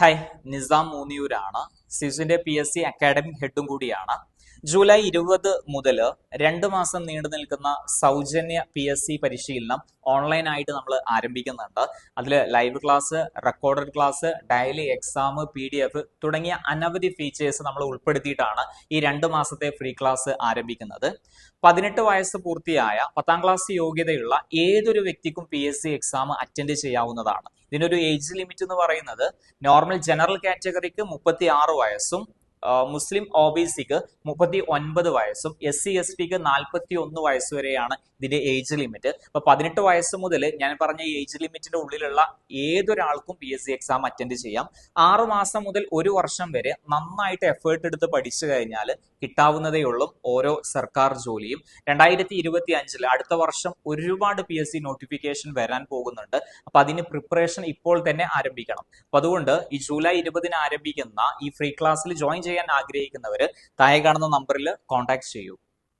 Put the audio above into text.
Hi Nizam മൂന്നിയൂരാണ്. സിസുവിന്റെ P S C academic ഹെഡും കൂടിയാണ്. ജൂലൈ ഇരുപത് മുതൽ രണ്ട് മാസം നീണ്ടു നിൽക്കുന്ന സൗജന്യ പി എസ് സി പരിശീലനം ഓൺലൈനായിട്ട് നമ്മൾ ആരംഭിക്കുന്നുണ്ട്. അതിൽ live class recorded class daily exam P D F തുടങ്ങിയ അനവധി ഫീച്ചേഴ്സ് നമ്മൾ ഉൾപ്പെടുത്തിയിട്ടാണ് ഈ രണ്ട് മാസത്തെ ഫ്രീ ക്ലാസ് ആരംഭിക്കുന്നത്. പതിനെട്ട് വയസ്സ് പൂർത്തിയായ പത്താം ക്ലാസ് യോഗ്യതയുള്ള ഏതൊരു വ്യക്തിക്കും P S C exam attend ചെയ്യാവുന്നതാണ്. ഇതിനൊരു ഏജ് ലിമിറ്റ് എന്ന് പറയുന്നത് നോർമൽ ജനറൽ കാറ്റഗറിക്ക് മുപ്പത്തി ആറ് വയസ്സും മുസ്ലിം ഒ ബി സിക്ക് മുപ്പത്തി ഒൻപത് വയസ്സും എസ് സി എസ് ടിക്ക് നാൽപ്പത്തി ഒന്ന് വയസ്സ് വരെയാണ് ഇതിന്റെ ഏജ് ലിമിറ്റ് അപ്പൊ പതിനെട്ട് വയസ്സ് മുതൽ ഞാൻ പറഞ്ഞ ഏജ് ലിമിറ്റിന്റെ ഉള്ളിലുള്ള ഏതൊരാൾക്കും P S C exam attend ചെയ്യാം. ആറു മാസം മുതൽ ഒരു വർഷം വരെ നന്നായിട്ട് എഫേർട്ട് എടുത്ത് പഠിച്ചു കഴിഞ്ഞാൽ കിട്ടാവുന്നതേ ഉള്ളൂ. ഓരോ സർക്കാർ ജോലിയും. രണ്ടായിരത്തി ഇരുപത്തി അഞ്ചിൽ അടുത്ത വർഷം ഒരുപാട് പി എസ് സി നോട്ടിഫിക്കേഷൻ വരാൻ പോകുന്നുണ്ട്. അപ്പൊ അതിന് പ്രിപ്പറേഷൻ ഇപ്പോൾ തന്നെ ആരംഭിക്കണം. അപ്പൊ അതുകൊണ്ട് ഈ ജൂലൈ ഇരുപതിന് ആരംഭിക്കുന്ന ഈ ഫ്രീ ക്ലാസ്സിൽ ജോയിൻ ചെയ്യാൻ ആഗ്രഹിക്കുന്നവർ താഴെ കാണുന്ന നമ്പറിൽ കോൺടാക്ട് ചെയ്യൂ.